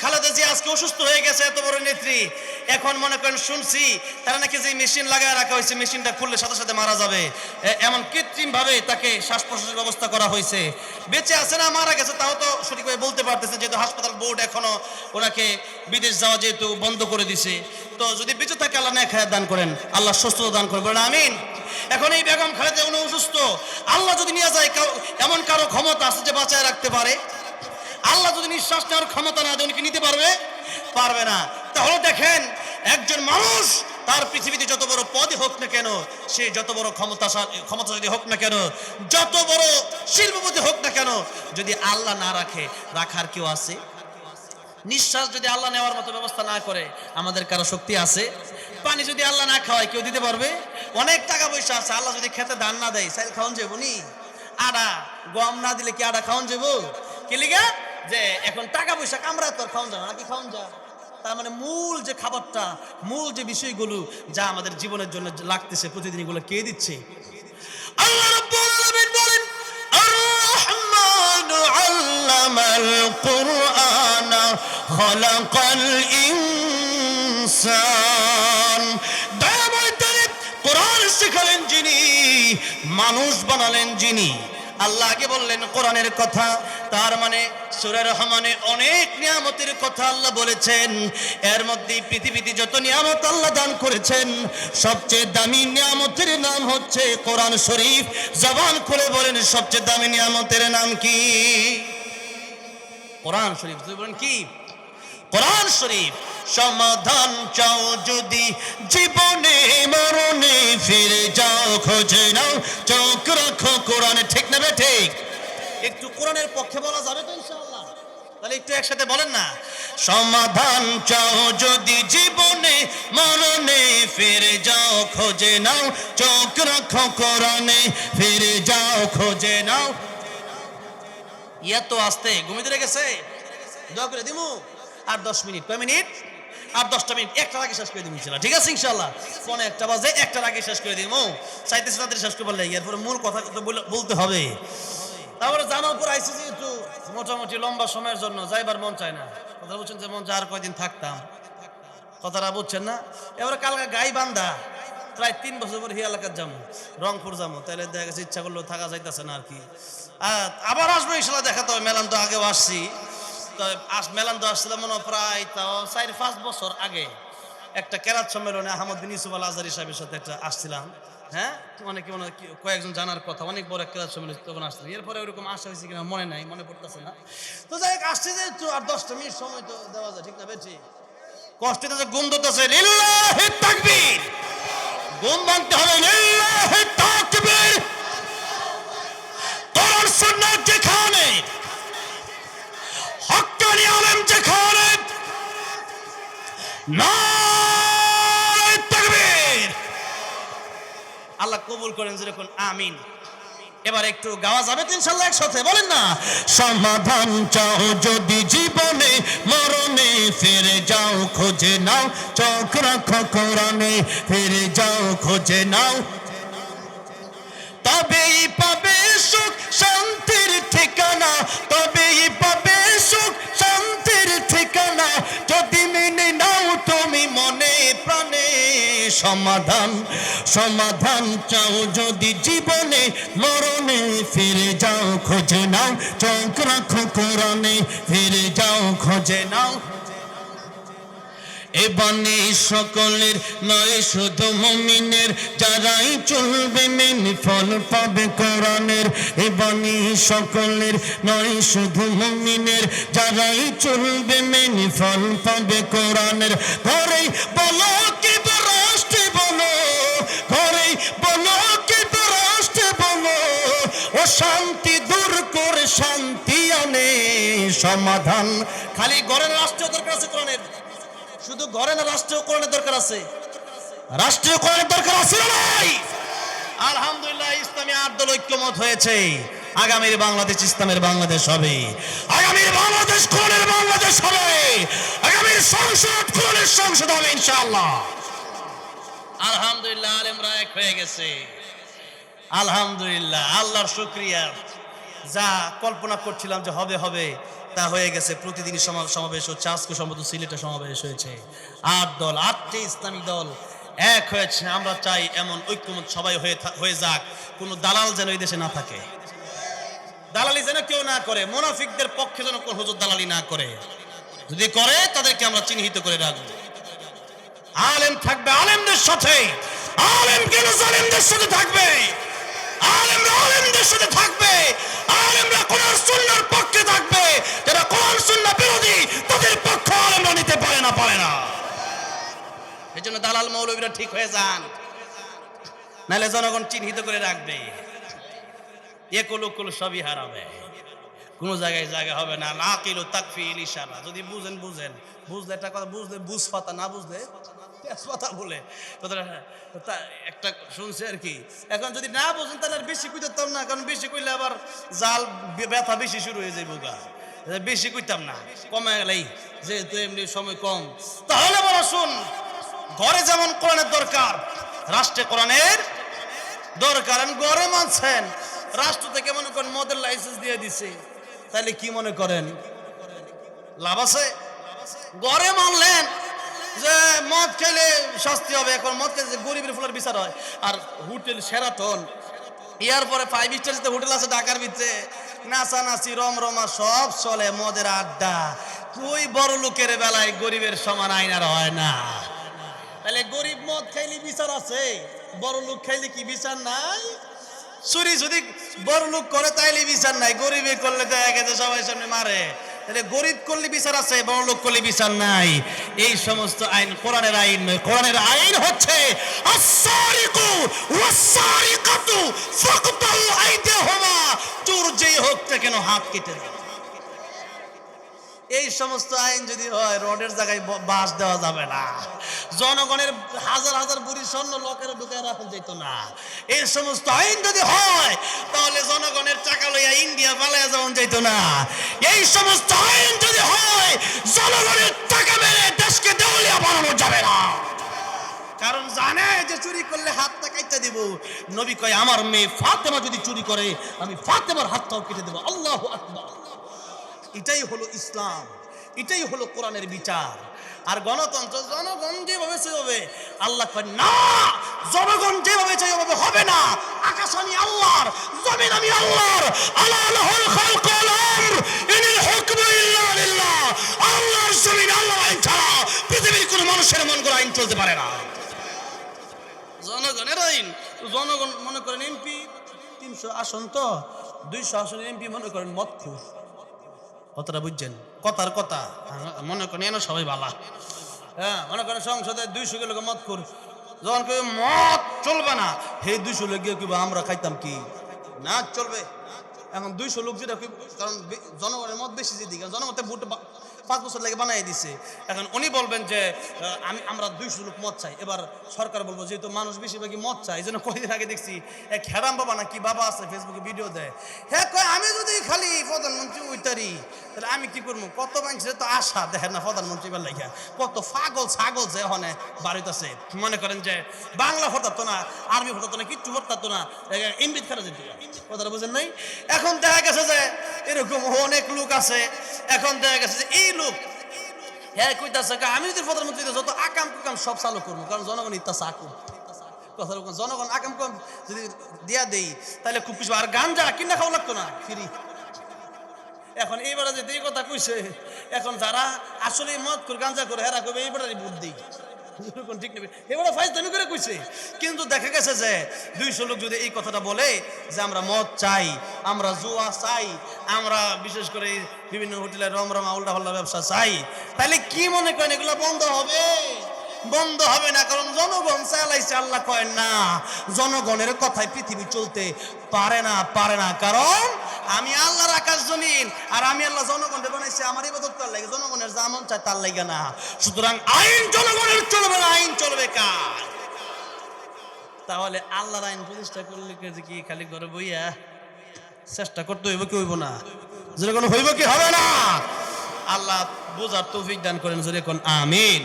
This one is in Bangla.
খালেদা জিয়া আজকে অসুস্থ হয়ে গেছে, এত বড় নেত্রী। এখন মনে করেন শুনছি, তারা নাকি যে মেশিন লাগায় রাখা হয়েছে, মেশিনটা খুললে সাথে সাথে মারা যাবে। এমন কৃত্রিমভাবে তাকে শ্বাস প্রশ্বাসের ব্যবস্থা করা হয়েছে। বেঁচে আছে না, মারা গেছে, তাও তো সঠিকভাবে বলতে পারতেছে, যেহেতু হাসপাতাল বোর্ড এখনও ওনাকে বিদেশ যাওয়া যেহেতু বন্ধ করে দিছে। তো যদি বেঁচে থাকে, আল্লাহ নেক হায়াত দান করেন, আল্লাহ সুস্থতা দান করেন, বলেন আমিন। এখন এই বেগম খালেদা উনি অসুস্থ। আল্লাহ যদি নিয়ে যায় এমন কারও ক্ষমতা আছে যে বাঁচায় রাখতে পারে? আল্লাহ যদি নিঃশ্বাস নেওয়ার ক্ষমতা না দেয় উনি কি নিতে পারবে? পারবে না। তাহলে দেখেন, একজন মানুষ তার পৃথিবীতে যত বড় পদই হোক না কেন, সে যত বড় ক্ষমতা ক্ষমতা যদি হোক না কেন, যত বড় শিল্পপতি হোক না কেন, যদি আল্লাহ না রাখে, রাখার কেউ আছে? নিঃশ্বাস যদি আল্লাহ নেওয়ার মতো ব্যবস্থা না করে, আমাদের কারও শক্তি আছে? পানি যদি আল্লাহ না খাওয়ায়, কেউ দিতে পারবে? অনেক টাকা পয়সা আছে, আল্লাহ যদি খেতে দান না দেয় সাইল খাওয়ান যাব নি? আডা, গম না দিলে কি আডা খাওয়ান যাব কি লিগা? যে এখন টাকা পয়সা কামরা তো খাওয়ান যাবে নাকি খাওয়ান যা তার মানে মূল যে খাবারটা, মূল যে বিষয়গুলো যা আমাদের জীবনের জন্য লাগতেছে, প্রতিদিন এগুলো কে দিচ্ছে? বলেন যিনি, মানুষ বানালেন যিনি। আল্লাহ আগে বললেন কোরআনের কথা, তার মানে সুরে রহমানে অনেক নিয়ামতের কথা আল্লাহ বলেছেন। এর মধ্যে পৃথিবীতে যত নিয়ামত আল্লাহ দান করেছেন, সবচেয়ে দামি নিয়ামতের নাম হচ্ছে কোরআন শরীফ। জবান খুলে বলেন, সবচেয়ে দামি নিয়ামতের নাম কি? কোরআন শরীফ বলেন কি? কোরআন শরীফ। সমাধান চাও যদি জীবনে। ঠিক একটু কোরআনের পক্ষে বলা যাবে তো ইনশাআল্লাহ। তাহলে একটু একসাথে বলেন না। সমাধান চাও যদি জীবনে মরণে ফিরে যাও খোঁজে নাও চোখ রাখো কোরআনে ফিরে যাও খোঁজে নাও। ইয়া তো আসতে ঘুমিয়ে গেছে। দোয়া করে দিমু। আর দশ মিনিট কয় মিনিট? আর দশটা মিনিট। একটার আগে শেষ করে দিব ইনশাল্লাহ। ঠিক আছে, ইনশাল্লাহ? পনে একটা বাজে, একটার আগে শেষ করে দিব। চাইতেছে তাদের শেষ করে বললে এরপরে মূল কথা তো বলতে হবে। তারপরে জামালপুর আইসি যেহেতু মোটামুটি লম্বা সময়ের জন্য যাইবার মন চায় না। কথা বলছেন যে মন যার কয়দিন থাকতাম। কথাটা বুঝছেন না? এবারে কালকে গাই বান্ধা প্রায় তিন বছর পর হিয়া এলাকার যাব রংপুর যাব তাহলে দেখা গেছে ইচ্ছা করলেও থাকা যাইতেছে না আর কি। আর আবার আসব ইনশাল্লাহ দেখা তো মেলান তো আগেও আসছি। তো মেলান তো আসছিলাম মনে প্রায় তাও চার পাঁচ বছর আগে। একটা সম্মেলনে সাথে একটা আসছিলাম। হ্যাঁ? মনে কয়েকজন জানার কথা, অনেক বড় কেরাত সম্মেলন তখন আসছিলাম। এরপরে ওরকম আসা হয়েছে কিনা মনে নাই, মনে পড়তেছে না। তো যাই হোক, আসছে যে আর দশটা মিনিট সময় তো দেওয়া যায়, ঠিক না বেশি কষ্ট তো গুম দিতেছে লিল্লাহি তাকবীর! গুম ভাঙতে হবে যেখানে আল্লাহ কবুল করেন যেরকম আমিন। এবার একটু গাওয়া যাবে ইনশাল্লাহ একসাথে বলেন না? সমাধান চাও যদি জীবনে মরণে ফিরে যাও খোঁজে নাও চোখ রাখো কোরআনে ফিরে যাও খোঁজে নাও। তবেই সমাধান সমাধান চাও যদি জীবনে, মরণে ফিরে যাও, খোঁজে নাও, চোখ রাখো কোরআনে, ফিরে যাও, খোঁজে নাও। এ বাণী সকলের নয়, শুধু মমিনের, যারাই চলবে মেনে ফল পাবে কোরআনের। এ বাণী সকলের নয়, শুধু মমিনের, যারাই চলবে মেনে ফল পাবে কোরআনের। ঘরেই বলো সমাধান। খালি ঘরের রাষ্ট্র দরকার আছে কোরআনের। শুধু না রাষ্ট্রীয় করণের দরকার আছে। রাষ্ট্রীয় করণের দরকার আছে নাই আলহামদুলিল্লাহ, ইসলামী আট দল ঐক্যমত হয়েছে। আগামীর বাংলাদেশ ইসলামের বাংলাদেশ হবে। আগামীর বাংলাদেশ কোরআনের বাংলাদেশ হবে। আগামীর সংসদ কোরআনের সংসদ হবে, ইনশাআল্লাহ। আলহামদুলিল্লাহ, আলেমরা এক হয়ে গেছে। আলহামদুলিল্লাহ, আল্লাহর শুক্রিয়া। যা কল্পনা করছিলাম যে হবে হবে। তা হয়ে গেছে। প্রতিদিনই সমাবেশ হচ্ছে। আজকে সম্ভবত সিলেটে সমাবেশ হয়েছে। আট দল, আটটি ইসলামী দল এক হয়েছে। আমরা চাই এমন ঐক্যমত সবাই হয়ে যাক। কোনো দালাল যেন এই দেশে না থাকে। দালালি যেন কেউ না করে, মোনাফিকদের পক্ষে যেন কোন হুজুর দালালি না করে। যদি করে, তাদেরকে আমরা চিহ্নিত করে রাখব। আলেম থাকবে আলেমদের সাথে। আলেম কেন জালেমদের সাথে থাকবে? আলেমরা আলেমদের সাথে থাকবে। আলেমরা কোরআন সুন্নাহর পক্ষে থাকবে। যারা কোরআন সুন্নাহ বিরোধী, তাদের পক্ষ আলেমরা নিতে পারে না পারে না। এই জন্য দালাল মৌলবীরা ঠিক হয়ে যান। নাহলে জনগণ চিহ্নিত করে রাখবে। একুল উকুল সবই হারাবে। কোনো জায়গায় জায়গা হবে না। না কিলো তাকফি ইলিশারা যদি বুঝেন বুঝেন। বুঝলে একটা কথা, বুঝলে বুঝ পাতা, না বুঝলে তেজপাতা বলে। কথাটা, তা- একটা শুনছে আর কি। এখন যদি না বুঝেন, তাহলে আর বেশি কইতাম না, কারণ বেশি কইলে আবার জাল ব্যথা বেশি শুরু হয়ে যাইব গা। বেশি কইতাম না, কমে গেলেই, যেহেতু এমনি সময় কম। তাহলে বলো, শুন, ঘরে যেমন কোরআনের দরকার, রাষ্ট্রে কোরআনের দরকার। আমি গড়ে মানছেন, রাষ্ট্র থেকে মনে করেন মদের লাইসেন্স দিয়ে দিছে। তাহলে কি মনে করেন? লাভ আছে? গড়ে মানলেন যে মদ খেলে শাস্তি হবে, এখন মদ খেলে গরিবের ফুলের বিচার হয়। আর হোটেল সেরাটন ইয়ার পরে ফাইভ স্টার যে হোটেল আছে ঢাকার ভিতরে। নাচানাচি, রমরমা, সব চলে মদের আড্ডা। তুই বড় লোকের বেলায় গরিবের সমান আইন আর হয় না। তাহলে গরিব মদ খাইলে বিচার আছে, বড় লোক খাইলে কি বিচার নাই? চুরি যদি বড় লোক করে তাইলে বিচার নাই, গরিবে করলে তো তো সবাই সামনে মারে। তাহলে গরিব করলে বিচার আছে, বড় লোক করলে বিচার নাই। এই সমস্ত আইন, কোরআনের আইন নয় কোরআনের আইন হচ্ছে চোর যেই হোক কেন হাত কেটে দেয় এই সমস্ত আইন যদি হয়, রোডের জায়গায় বাস দেওয়া যাবে না। জনগণের হাজার হাজার বুড়ি স্বর্ণ লোকের ঢুকে রাখা যেত না। এই সমস্ত আইন যদি হয়, তাহলে জনগণের টাকা লইয়া ইন্ডিয়া পালাইয়া যাওয়া যেত না। এই সমস্ত আইন যদি হয়, জনগণের টাকা মেরে দেশকে দেউলিয়া বানানো যাবে না। কারণ জানে যে চুরি করলে হাত হাতটা কাইতে দিব। নবী কয়, আমার মেয়ে ফাতেমা যদি চুরি করে, আমি ফাতেমার হাতটাও কেটে দেবো। আল্লাহ আকবার। এটাই হলো ইসলাম, এটাই হলো কোরআনের বিচার। আর গণতন্ত্র জনগণ যেভাবে সেভাবে, আল্লাহ না, জনগণ যেভাবে সেভাবে হবে না। আকাশ আমি আল্লাহর, জমিন আমি আল্লাহর ইনিল আল্লাহর জমিন আইন ছাড়া পৃথিবীর কোনো মানুষের মন করে আইন চলতে পারে না। জনগণের আইন, জনগণ মনে করেন এমপি, তিনশো আসন তো, দুইশো আসন এমপি মনে করেন মতখুর কথাটা বুঝছেন? কথার কথা। হ্যাঁ, মনে করেন এনে সবাই বালা। হ্যাঁ মনে করেন সংসদে দুইশো কিলো মত কর যখন কেউ মত চলবে না সেই দুইশো লোক গিয়ে কিবা আমরা খাইতাম কি? না চলবে। এখন দুইশো লোক যেটা কারণ জনগণের মত বেশি যেদিকে জনমতে ভোট পাঁচ বছর লাগে বানাই দিছে। এখন উনি বলবেন যে আমি আমরা দুইশো লোক মদ চাই। এবার সরকার বলব, যেহেতু মানুষ বেশিরভাগই মদ চাই এই জন্য কয়েকদিন আগে দেখছি এক হেরাম বাবা না কি বাবা আছে ফেসবুকে ভিডিও দেয়। হ্যাঁ কয়, আমি যদি খালি প্রধানমন্ত্রী উইতারি তাহলে আমি কি করব? কত মানুষের তো আশা, দেখেন না প্রধানমন্ত্রী বেলা লাগিয়া। কত পাগল ছাগল যে হনে বাড়িতে আছে। মনে করেন যে, বাংলা হতাতো না আর্মি হতাতো না, কিচ্ছু হতাতো না ইমবিত খারা যেত কথাটা বুঝেন নাই? এখন দেখা গেছে যে, এরকম অনেক লোক আছে। এখন দেখা গেছে যে, এই লোক। হ্যাঁ কইতাছে আমি যদি প্রধানমন্ত্রী যত আকাম কুকাম সব চালু করব, কারণ জনগণ ইত্যাশা আকুম। কথা জনগণ আকাম কুকাম যদি দিয়া দেই, তাহলে খুব কিছু, আর গাঞ্জা কিনা খাওয়া লাগতো না, ফিরি। এখন এইবারে যে এই কথা কইছে, এখন যারা আসলে মদ করে, গাঞ্জা করে, হেরা করবে এইবারে ভোট এরকম ঠিক নেবে এবারে ফাইজ দামি করে কইছে। কিন্তু দেখা গেছে যে দুইশো লোক যদি এই কথাটা বলে যে আমরা মদ চাই, আমরা জুয়া চাই, আমরা বিশেষ করে বিভিন্ন হোটেলে রমরমা উল্টা পাল্টা ব্যবসা চাই, তাহলে কি মনে করেন এগুলো বন্ধ হবে? বন্ধ হবে না, কারণ জনগণ চালাইছে, আল্লাহ কয় না, জনগণের কথায় পৃথিবী চলতে পারে না পারে না। কারণ আমি আল্লাহর আকাশ জমিন, আর আমি আল্লাহ জনগণের বানাইছি, আমার ইবাদত করার লাগে, জনগণের যা মন চায় তার লাগে না। সুতরাং আইন জনগণের চলবে না, আইন চলবে কার? তাহলে আল্লাহর আইন প্রতিষ্ঠা করলে কি খালি ঘরে বইয়া চেষ্টা করতে হইব কি হইব না? যেরকম হইব কি হবে না? আল্লাহ বোঝার তৌফিক দান করেন, যেরকম, আমিন।